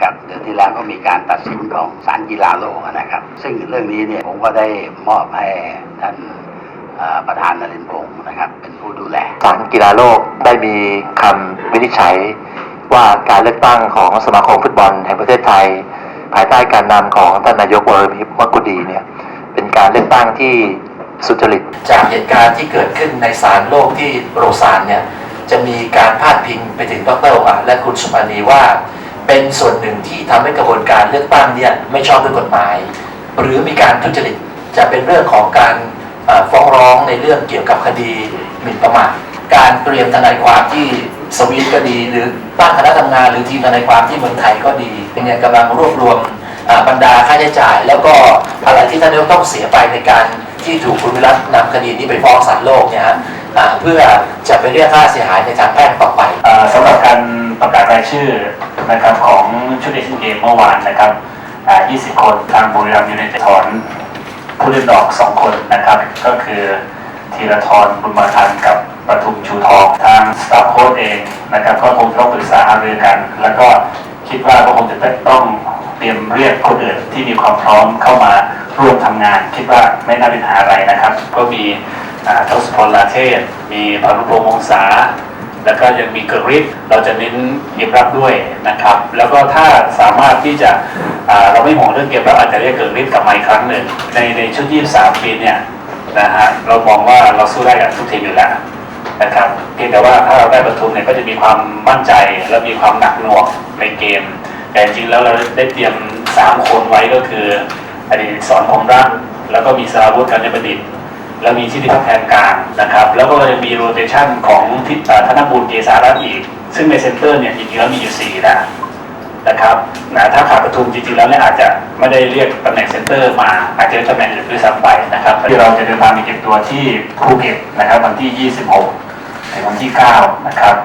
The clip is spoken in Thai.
นะครับเดือนที่แล้วก็มีการตัดสินของศาลกีฬาโลกนะครับ ซึ่งเรื่องนี้เนี่ยผมก็ได้มอบให้ท่านเอ่อประธานนรินทร์พงศ์นะครับ เป็นผู้ดูแลศาลกีฬาโลกได้มีคำวินิจฉัย ว่าการเลือกตั้งของสมาคมฟุตบอลแห่งประเทศไทย ภายใต้การนำของท่านนายกวรมิมกุดีเนี่ยเป็นการเลือกตั้งที่สุจริต จากเหตุการณ์ที่เกิดขึ้นในศาลโลกที่โรซานเนี่ยจะมีการพาดพิงไปถึงดรองค์และคุณสุมานีว่า เป็นส่วนหนึ่งที่ทำให้กระบวนการเลือกตั้งเนี่ยไม่ชอบด้วยกฎหมาย หรือมีการทุจริตจะเป็นเรื่องของการฟ้องร้องในเรื่องเกี่ยวกับคดีหมิ่นประมาทการเตรียมทนายความที่สวีทก็ดี หรือตั้งคณะทำงานหรือทีมทนายความที่เมืองไทยก็ดีเป็นยังกำลังรวบรวมบรรดาค่าใช้จ่าย แล้วก็อะไรที่ท่านนายกต้องเสียไปในการที่ถูกคุณวิรัตนำคดีนี้ไปฟ้องศาลโลกเนี่ยฮะเพื่อจะไปเรียกค่าเสียหายในทางแพ่งต่อไปอ่อสำหรับการประกาศรายชื่อ นะครับของชุดเอเชียนเกมเมื่อวานนะครับ 20 คนทางบุรีรัมย์ยูไนเต็ดถอนผู้เล่นดอก 2 คนนะครับ ก็คือธีรทรบุญมาทันกับประทุมชูทองทางสตาฟโค้ชเองนะครับ ก็คงต้องปรึกษาหารือกัน แล้วก็คิดว่าก็คงจะต้องเตรียมเรียกคนอื่นที่มีความพร้อมเข้ามาร่วมทำงาน คิดว่าไม่น่าเป็นหาอะไรนะครับ ก็มีทศพลลาเทศ มีพานุพงศ์วงศา แล้วก็ยังมีเกิร์กริฟเราจะเน้นเกมรับด้วยนะครับ แล้วก็ถ้าสามารถที่จะเราไม่ห่วงเรื่องเกมรับอาจจะเรียกเกิร์กริฟกลับมาอีกครั้งหนึ่งในในชุด 23 ปีเนี่ยนะฮะเรามองว่าเราสู้ได้กับทุกทีมอยู่แล้วนะครับเพียงแต่ว่าถ้าเราได้ประตูเนี่ยก็จะมีความมั่นใจและมีความหนักหน่วงในเกม แต่จริงแล้วเราได้เตรียม3 คนไว้ก็คืออดีตสอนพงษ์รักแล้วก็มีสาวุฒิการยประดิษฐ์ แล้วมีชิติพัฒน์แทนกลางนะครับ แล้วก็จะมีโรเตชันของทิศเอ่อธนบูลเกษารัตน์อีก ซึ่งในเซนเตอร์เนี่ยจริงๆแล้วมีอยู่สี่นะนะครับนะถ้าขาดประทุมจริงๆแล้วเนี่ยอาจจะไม่ได้เรียกตำแหน่งเซนเตอร์มา อาจจะเป็นตำแหน่งอื่นด้วยซ้ำไปนะครับที่เราจะเดินทางไปเก็บตัวที่ภูเก็ตนะครับวันที่ 26 ในวันที่ 9 นะครับ